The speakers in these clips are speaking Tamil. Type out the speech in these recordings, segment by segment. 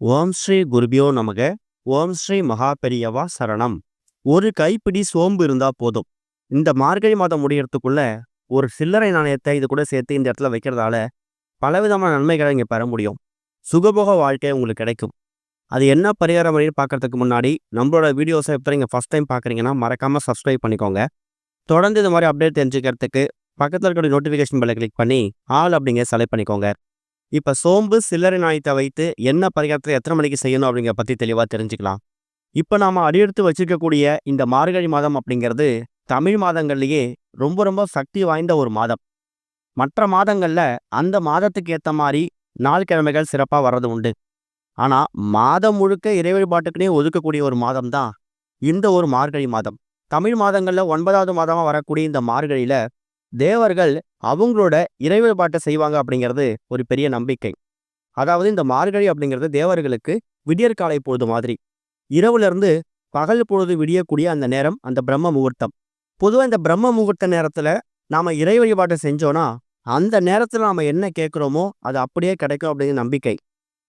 ஓம் ஸ்ரீ குருபியோ நமக. ஓம் ஸ்ரீ மகா பெரியவா சரணம். ஒரு கைப்பிடி சோம்பு இருந்தால் போதும். இந்த மார்கழி மாதம் முடியறதுக்குள்ள ஒரு சில்லறை நாணயத்தை இது கூட சேர்த்து இந்த இடத்துல வைக்கிறதால பலவிதமான நன்மைகளை இங்கே பெற முடியும். சுகபோக வாழ்க்கை உங்களுக்கு கிடைக்கும். அது என்ன பரிகாரம் வழின்னு பார்க்கறதுக்கு முன்னாடி நம்மளோட வீடியோஸை இப்போ நீங்கள் ஃபஸ்ட் டைம் பார்க்குறீங்கன்னா மறக்காமல் சப்ஸ்கிரைப் பண்ணிக்கோங்க. தொடர்ந்து இது மாதிரி அப்டேட் தெரிஞ்சுக்கிறதுக்கு பக்கத்தில் இருக்கிற நோட்டிஃபிகேஷன் பெல்லை கிளிக் பண்ணி ஆல் அப்படிங்க செலக்ட் பண்ணிக்கோங்க. இப்போ சோம்பு சில்லறை நாயத்தை வைத்து என்ன பரிகாரத்தை எத்தனை மணிக்கு செய்யணும் அப்படிங்கிற பற்றி தெளிவாக தெரிஞ்சுக்கலாம். இப்போ நாம் அடியெடுத்து வச்சிருக்கக்கூடிய இந்த மார்கழி மாதம் அப்படிங்கிறது தமிழ் மாதங்கள்லேயே ரொம்ப ரொம்ப சக்தி வாய்ந்த ஒரு மாதம். மற்ற மாதங்களில் அந்த மாதத்துக்கு ஏற்ற மாதிரி நாள் கிழமைகள் சிறப்பாக வர்றது உண்டு. ஆனால் மாதம் முழுக்க இறை வழிபாட்டுக்குனே ஒதுக்கக்கூடிய ஒரு மாதம் தான் இந்த ஒரு மார்கழி மாதம். தமிழ் மாதங்களில் ஒன்பதாவது மாதமாக வரக்கூடிய இந்த மார்கழியில் தேவர்கள் அவங்களோட இறை வழிபாட்டை செய்வாங்க அப்படிங்கிறது ஒரு பெரிய நம்பிக்கை. அதாவது இந்த மார்கழி அப்படிங்கிறது தேவர்களுக்கு விடியற்காலை பொழுது மாதிரி. இரவுல இருந்து பகல் பொழுது விடியக்கூடிய அந்த நேரம் அந்த பிரம்ம முகூர்த்தம். பொதுவாக இந்த பிரம்ம முகூர்த்த நேரத்துல நாம இறை வழிபாட்டை செஞ்சோன்னா அந்த நேரத்துல நாம என்ன கேட்குறோமோ அது அப்படியே கிடைக்கும் அப்படிங்கிற நம்பிக்கை.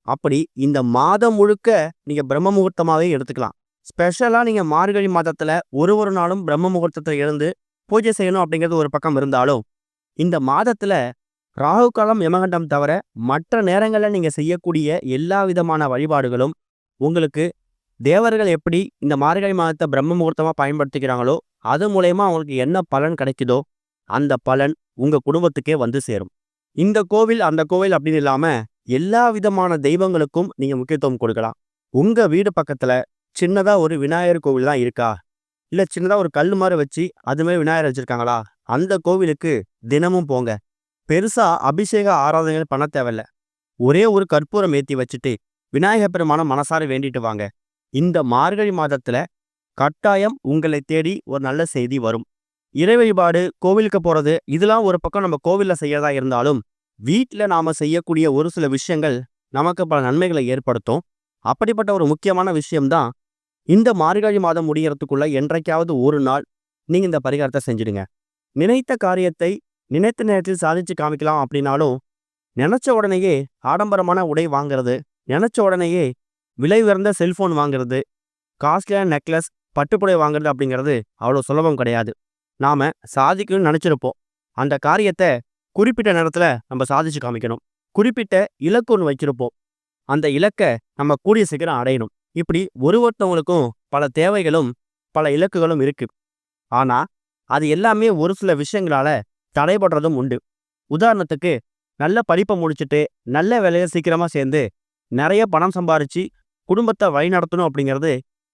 அப்படி இந்த மாதம் முழுக்க நீங்க பிரம்ம முகூர்த்தமாவே எடுத்துக்கலாம். ஸ்பெஷலா நீங்க மார்கழி மாதத்துல ஒரு ஒரு நாளும் பிரம்ம முகூர்த்தத்தை இருந்து பூஜை செய்யணும் அப்படிங்கிறது ஒரு பக்கம் இருந்தாலும் இந்த மாதத்துல ராகு காலம் யமகண்டம் தவிர மற்ற நேரங்களில் நீங்க செய்யக்கூடிய எல்லா விதமான வழிபாடுகளும் உங்களுக்கு தேவர்கள் எப்படி இந்த மார்கழி மாதத்தை பிரம்ம முகூர்த்தமாக பயன்படுத்திக்கிறாங்களோ அது மூலயமா அவங்களுக்கு என்ன பலன் கிடைக்குதோ அந்த பலன் உங்க குடும்பத்துக்கே வந்து சேரும். இந்த கோவில் அந்த கோவில் அப்படின்னு இல்லாம எல்லா விதமான தெய்வங்களுக்கும் நீங்க முக்கியத்துவம் கொடுக்கலாம். உங்க வீடு பக்கத்துல சின்னதா ஒரு விநாயகர் கோவில் தான் இருக்கா? இல்ல சின்னதா ஒரு கல் மாதிரி வச்சு அதுமாதிரி விநாயகர் வச்சுருக்காங்களா? அந்த கோவிலுக்கு தினமும் போங்க. பெருசா அபிஷேக ஆராதனைகள் பண்ண தேவையில்ல. ஒரே ஒரு கற்பூரம் ஏத்தி வச்சுட்டு விநாயக பெருமான மனசார வேண்டிட்டு வாங்க. இந்த மார்கழி மாதத்துல கட்டாயம் உங்களை தேடி ஒரு நல்ல செய்தி வரும். இறை வழிபாடு கோவிலுக்கு போறது இதெல்லாம் ஒரு பக்கம் நம்ம கோவில்ல செய்யறதா இருந்தாலும் வீட்டில் நாம செய்யக்கூடிய ஒரு சில விஷயங்கள் நமக்கு பல நன்மைகளை ஏற்படுத்தும். அப்படிப்பட்ட ஒரு முக்கியமான விஷயம்தான் இந்த மார்கழி மாதம் முடியறதுக்குள்ள என்றைக்காவது ஒரு நாள் நீங்க இந்த பரிகாரத்தை செஞ்சிடுங்க. நினைத்த காரியத்தை நினைத்த நேரத்தில் சாதிச்சு காமிக்கலாம் அப்படின்னாலும் நினைச்ச உடனேயே ஆடம்பரமான உடை வாங்கிறது நினைச்ச உடனேயே விலை உயர்ந்த செல்போன் வாங்கிறது காஸ்ட்லியான நெக்லஸ் பட்டுப்புடை வாங்குறது அப்படிங்கிறது அவ்வளோ சுலபம் கிடையாது. நாம சாதிக்கணும்னு நினச்சிருப்போம். அந்த காரியத்தை குறிப்பிட்ட நேரத்தில் நம்ம சாதிச்சு காமிக்கணும். குறிப்பிட்ட இலக்கு ஒன்று வச்சிருப்போம். அந்த இலக்கை நம்ம கூடிய சீக்கிரம் அடையணும். இப்படி ஒரு ஒருத்தவங்களுக்கும் பல தேவைகளும் பல இலக்குகளும் இருக்கு. ஆனா அது எல்லாமே ஒரு சில விஷயங்களால தடைபடுறதும் உண்டு. உதாரணத்துக்கு நல்ல படிப்பை முடிச்சுட்டு நல்ல வேலையை சீக்கிரமா சேர்ந்து நிறைய பணம் சம்பாரிச்சு குடும்பத்தை வழிநடத்தணும் அப்படிங்கிறது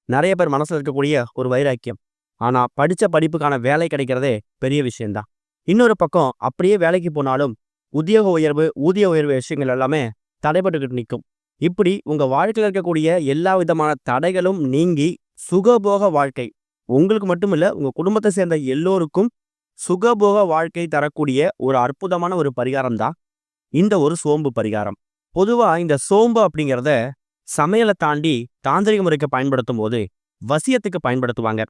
நிறைய பேர் மனசுல இருக்கக்கூடிய ஒரு வைராக்கியம். ஆனா படிச்ச படிப்புக்கான வேலை கிடைக்கிறதே பெரிய விஷயம்தான். இன்னொரு பக்கம் அப்படியே வேலைக்கு போனாலும் உத்தியோக உயர்வு ஊதிய உயர்வு விஷயங்கள் எல்லாமே தடைபட்டுக்கிட்டு நிற்கும் இப்படி உங்க வாழ்க்கையில் இருக்கக்கூடிய எல்லா விதமான தடைகளும் நீங்கி சுகபோக வாழ்க்கை. உங்களுக்கு மட்டுமில்ல உங்க குடும்பத்தை சேர்ந்த எல்லோருக்கும் சுகபோக வாழ்க்கை தரக்கூடிய ஒரு அற்புதமான ஒரு பரிகாரம் தான் இந்த ஒரு சோம்பு பரிகாரம். பொதுவா இந்த சோம்பு அப்படிங்கிறத சமையலை தாண்டி தாந்திரிக முறைக்கு பயன்படுத்தும் போது வசியத்துக்கு பயன்படுத்துவாங்க.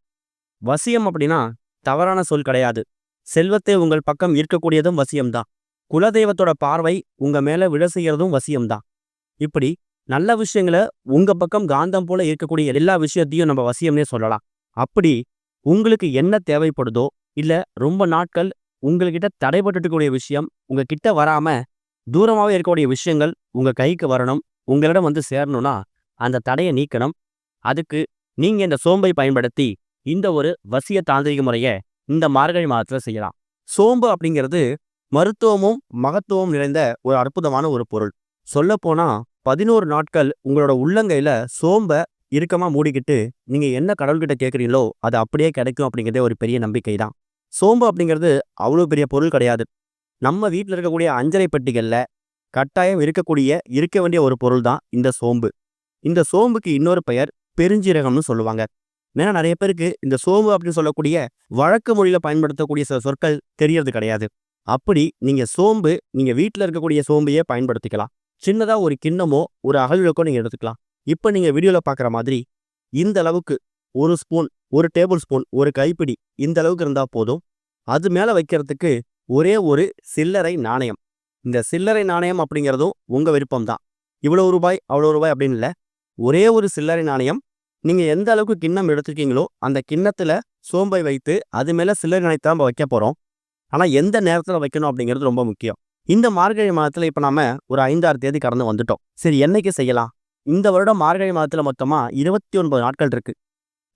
வசியம் அப்படின்னா தவறான சொல் கிடையாது. செல்வத்தை உங்கள் பக்கம் ஈர்க்கக்கூடியதும் வசியம்தான் குலதெய்வத்தோட பார்வை உங்க மேல விழ செய்யறதும் வசியம்தான் இப்படி நல்ல விஷயங்களை உங்க பக்கம் காந்தம் போல இருக்கக்கூடிய எல்லா விஷயத்தையும் நம்ம வசியம்னே சொல்லலாம். அப்படி உங்களுக்கு என்ன தேவைப்படுதோ இல்ல ரொம்ப நாட்கள் உங்கள்கிட்ட தடைபட்டுக்கூடிய விஷயம் உங்கள் கிட்ட வராம தூரமாவே இருக்கக்கூடிய விஷயங்கள் உங்க கைக்கு வரணும் உங்களிடம் வந்து சேரணும்னா அந்த தடையை நீக்கணும். அதுக்கு நீங்க இந்த சோம்பை பயன்படுத்தி இந்த ஒரு வசிய தாந்திரிக முறையை இந்த மார்கழி மாதத்துல செய்யலாம். சோம்பு அப்படிங்கிறது மருத்துவமும் மகத்துவம் நிறைந்த ஒரு அற்புதமான ஒரு பொருள். சொல்லப்போனா பதினோரு நாட்கள் உங்களோட உள்ளங்கையில சோம்ப இறுக்கமா மூடிக்கிட்டு நீங்க என்ன கடவுள்கிட்ட கேட்குறீங்களோ அது அப்படியே கிடைக்கும் அப்படிங்கிறதே ஒரு பெரிய நம்பிக்கை தான் சோம்பு அப்படிங்கிறது அவ்வளோ பெரிய பொருள் கிடையாது. நம்ம வீட்டில் இருக்கக்கூடிய அஞ்சரை பெட்டிகளில் கட்டாயம் இருக்கக்கூடிய இருக்க வேண்டிய ஒரு பொருள் தான் இந்த சோம்பு. இந்த சோம்புக்கு இன்னொரு பெயர் பெருஞ்சீரகம்னு சொல்லுவாங்க. ஏன்னா நிறைய பேருக்கு இந்த சோம்பு அப்படின்னு சொல்லக்கூடிய வழக்கு மொழியில பயன்படுத்தக்கூடிய சில சொற்கள் தெரியறது கிடையாது. அப்படி நீங்க சோம்பு நீங்க வீட்டில் இருக்கக்கூடிய சோம்பையே பயன்படுத்திக்கலாம். சின்னதா ஒரு கிண்ணமோ ஒரு அகழ்விளக்கோ நீங்க எடுத்துக்கலாம். இப்போ நீங்க வீடியோவில் பார்க்குற மாதிரி இந்த அளவுக்கு ஒரு ஸ்பூன் ஒரு டேபிள் ஸ்பூன் ஒரு கைப்பிடி இந்த அளவுக்கு இருந்தா போதும். அது மேல வைக்கிறதுக்கு ஒரே ஒரு சில்லறை நாணயம். இந்த சில்லறை நாணயம் அப்படிங்கிறதும் உங்க விருப்பம்தான் இவ்வளோ ரூபாய் அவ்வளோ ரூபாய் அப்படின்னு இல்லை. ஒரே ஒரு சில்லறை நாணயம். நீங்கள் எந்த அளவுக்கு கிண்ணம் எடுத்துருக்கீங்களோ அந்த கிண்ணத்தில் சோம்பை வைத்து அது மேலே சில்லறை நாணயத்தை நம்ம வைக்க போகிறோம் ஆனால் எந்த நேரத்தில் வைக்கணும் அப்படிங்கிறது ரொம்ப முக்கியம். இந்த மார்கழி மாதத்தில் இப்போ நாம ஒரு ஐந்தாறு தேதி கடந்து வந்துட்டோம். சரி என்னைக்கு செய்யலாம்? இந்த வருடம் மார்கழி மாதத்தில் மொத்தமாக இருபத்தி ஒன்பது நாட்கள் இருக்கு.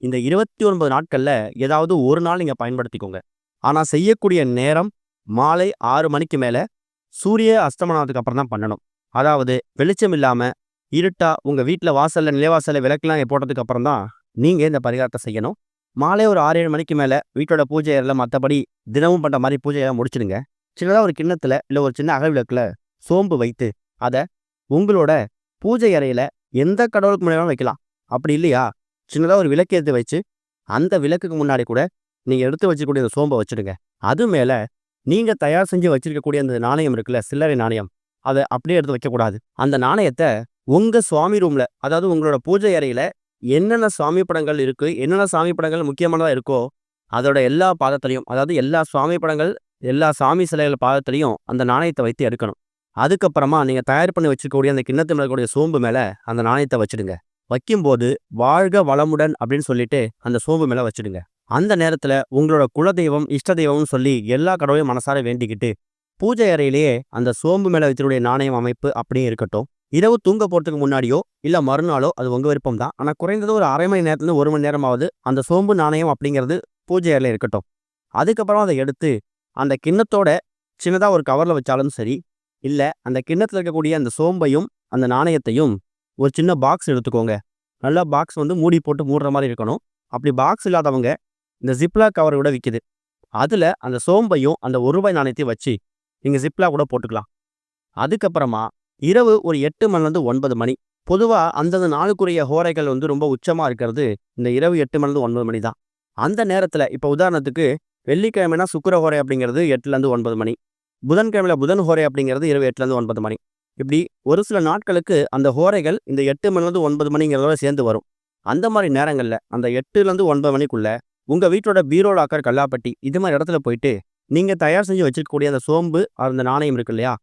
இந்த இருபத்தி ஒன்பது நாட்களில் ஏதாவது ஒரு நாள் நீங்கள் பயன்படுத்திக்கோங்க. ஆனால் செய்யக்கூடிய நேரம் மாலை ஆறு மணிக்கு மேலே சூரிய அஸ்தமனத்துக்கு அப்புறம் தான் பண்ணணும். அதாவது வெளிச்சம் இல்லாமல் இருட்டா உங்கள் வீட்டில் வாசலில் நிலைவாசலில் விளக்கெல்லாம் போட்டதுக்கு அப்புறம் தான் நீங்கள் இந்த பரிகாரத்தை செய்யணும். மாலை ஒரு ஆறு ஏழு மணிக்கு மேலே வீட்டோட பூஜை அறையில் மற்றபடி தினமும் பண்ணுற மாதிரி பூஜையெல்லாம் முடிச்சிடுங்க. சின்னதாக ஒரு கிண்ணத்தில் இல்லை ஒரு சின்ன அகவிளக்கில் சோம்பு வைத்து அதை உங்களோட பூஜை அறையில் எந்த கடவுளுக்கு முன்னாடி வைக்கலாம். அப்படி இல்லையா? சின்னதாக ஒரு விளக்கேற்றி வச்சு அந்த விளக்குக்கு முன்னாடி கூட நீங்கள் எடுத்து வச்சுக்கூடிய அந்த சோம்பை வச்சுடுங்க. அது மேலே நீங்கள் தயார் செஞ்சு வச்சிருக்கக்கூடிய அந்த நாணயம் இருக்குல்ல சில்லறை நாணயம் அதை அப்படியே எடுத்து வைக்கக்கூடாது அந்த நாணயத்தை உங்கள் சுவாமி ரூமில் அதாவது உங்களோட பூஜை அறையில் என்னென்ன சாமி படங்கள் இருக்குது என்னென்ன சாமி படங்கள் முக்கியமானதாக இருக்கோ அதோட எல்லா பாதத்திலையும் அதாவது எல்லா சுவாமி படங்கள் எல்லா சாமி சிலைகள் பாதத்துலையும் அந்த நாணயத்தை வைத்து எடுக்கணும். அதுக்கப்புறமா நீங்கள் தயார் பண்ணி வச்சுக்கக்கூடிய அந்த கிண்ணத்து மேலக்கூடிய சோம்பு மேலே அந்த நாணயத்தை வச்சுடுங்க. வைக்கும்போது வாழ்க வளமுடன் அப்படின்னு சொல்லிட்டு அந்த சோம்பு மேலே வச்சுடுங்க. அந்த நேரத்தில் உங்களோட குலதெய்வம் இஷ்ட தெய்வம்னு சொல்லி எல்லா கடவுளையும் மனசார வேண்டிக்கிட்டு பூஜை அறையிலேயே அந்த சோம்பு மேலே வைத்திருடைய நாணயம் அமைப்பு அப்படியே இருக்கட்டும். இரவு தூங்க போகிறதுக்கு முன்னாடியோ இல்லை மறுநாளோ அது உங்கள் விருப்பம் தான். ஆனால் குறைந்தது ஒரு அரை மணி நேரத்துலேருந்து ஒரு மணி நேரமாவது அந்த சோம்பு நாணயம் அப்படிங்கிறது பூஜை அறையில் இருக்கட்டும். அதுக்கப்புறம் அதை எடுத்து அந்த கிண்ணத்தோட சின்னதாக ஒரு கவரில் வச்சாலும் சரி இல்லை அந்த கிண்ணத்தில் இருக்கக்கூடிய அந்த சோம்பையும் அந்த நாணயத்தையும் ஒரு சின்ன பாக்ஸ் எடுத்துக்கோங்க. நல்லா பாக்ஸ் வந்து மூடி போட்டு மூடுற மாதிரி இருக்கணும். அப்படி பாக்ஸ் இல்லாதவங்க இந்த ஜிப்லா கவர் கூட விற்கிது அதில் அந்த சோம்பையும் அந்த ஒரு ரூபாய் நாணயத்தையும் வச்சு நீங்கள் ஜிப்லா கூட போட்டுக்கலாம். அதுக்கப்புறமா இரவு ஒரு எட்டு மணிலேருந்து ஒன்பது மணி. பொதுவாக அந்தந்த நாளுக்குரிய ஹோரைகள் வந்து ரொம்ப உச்சமாக இருக்கிறது இந்த இரவு எட்டு மணிலேருந்து ஒன்பது மணி தான். அந்த நேரத்தில் இப்போ உதாரணத்துக்கு வெள்ளிக்கிழமைனா சுக்கர ஹோரை அப்படிங்கிறது எட்டுலேருந்து ஒன்பது மணி. புதன்கிழமையில் புதன் ஹோரை அப்படிங்கிறது இரவு எட்டுலேருந்து ஒன்பது மணி. இப்படி ஒரு சில நாட்களுக்கு அந்த ஹோரைகள் இந்த எட்டு மணிலேருந்து ஒன்பது மணிங்கிறதோட சேர்ந்து வரும். அந்த மாதிரி நேரங்களில் அந்த எட்டுலேருந்து ஒன்பது மணிக்குள்ள உங்கள் வீட்டோட பீரோ லாக்கர் கல்லாப்பட்டி இது மாதிரி இடத்துல போயிட்டு நீங்கள் தயார் செஞ்சு வச்சிருக்கக்கூடிய அந்த சோம்பு அந்த நாணயம் இருக்கு இல்லையா?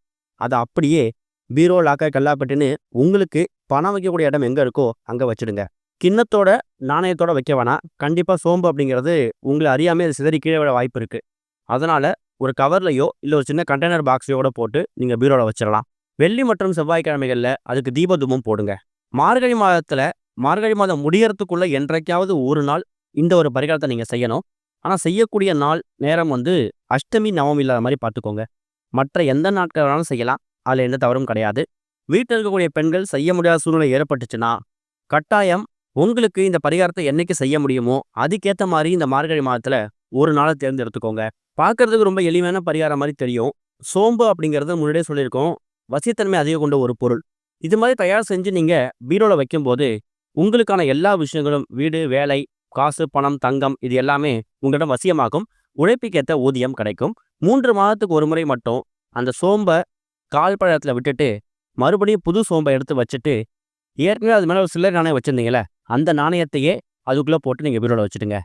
அதை அப்படியே பீரோ லாக்கர் கல்லாப்பட்டின்னு உங்களுக்கு பணம் வைக்கக்கூடிய இடம் எங்கே இருக்கோ அங்கே வச்சுடுங்க. கிண்ணத்தோட நாணயத்தோட வைக்க வேணாம் கண்டிப்பாக சோம்பு அப்படிங்கிறது உங்களை அறியாமல் அது சிதறி கீழே விட வாய்ப்பு இருக்குது அதனால் ஒரு கவர்லையோ இல்லை ஒரு சின்ன கண்டெய்னர் பாக்ஸையோட போட்டு நீங்கள் பீரோவில் வச்சிடலாம் வெள்ளி மற்றும் செவ்வாய்க்கிழமைகளில் அதுக்கு தீபதுமம் போடுங்க. மார்கழி மாதத்தில் மார்கழி மாதம் முடியறதுக்குள்ள என்றைக்காவது ஒரு நாள் இந்த ஒரு பரிகாரத்தை நீங்கள் செய்யணும். ஆனால் செய்யக்கூடிய நாள் நேரம் வந்து அஷ்டமி நவம் இல்லாத மாதிரி பார்த்துக்கோங்க. மற்ற எந்த நாட்கள் வேணாலும் செய்யலாம். அதில் எந்த தவறும் கிடையாது. வீட்டில் இருக்கக்கூடிய பெண்கள் செய்ய முடியாத சூழ்நிலை ஏற்பட்டுச்சுன்னா கட்டாயம் உங்களுக்கு இந்த பரிகாரத்தை என்னைக்கு செய்ய முடியுமோ அதுக்கேற்ற மாதிரி இந்த மார்கழி மாதத்தில் ஒரு நாளை தேர்ந்தெடுத்துக்கோங்க. பார்க்கறதுக்கு ரொம்ப எளிமையான பரிகாரம் மாதிரி தெரியும். சோம்பு அப்படிங்கிறது முன்னாடியே சொல்லியிருக்கோம். வசியத்தன்மை அதிகம் கொண்ட ஒரு பொருள். இது மாதிரி தயார் செஞ்சு நீங்கள் பீரோவில் வைக்கும்போது உங்களுக்கான எல்லா விஷயங்களும் வீடு வேலை காசு பணம் தங்கம் இது எல்லாமே உங்களிடம் வசியமாகும். உழைப்புக்கேற்ற ஊதியம் கிடைக்கும். மூன்று மாதத்துக்கு ஒரு முறை மட்டும் அந்த சோம்பை கால் பழத்தில் விட்டுட்டு மறுபடியும் புது சோம்பை எடுத்து வச்சுட்டு ஏற்கனவே அது மேலே ஒரு சில்லறை நாணயம் வச்சுருந்தீங்களே அந்த நாணயத்தையே அதுக்குள்ளே போட்டு நீங்கள் பீரோவில் வச்சுடுங்க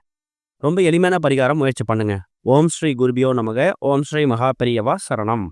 ரொம்ப எளிமையான பரிகாரம் முயற்சி பண்ணுங்க. ஓம் ஸ்ரீ குருபியோ நமக. ஓம் ஸ்ரீ மகா பெரியவா சரணம்.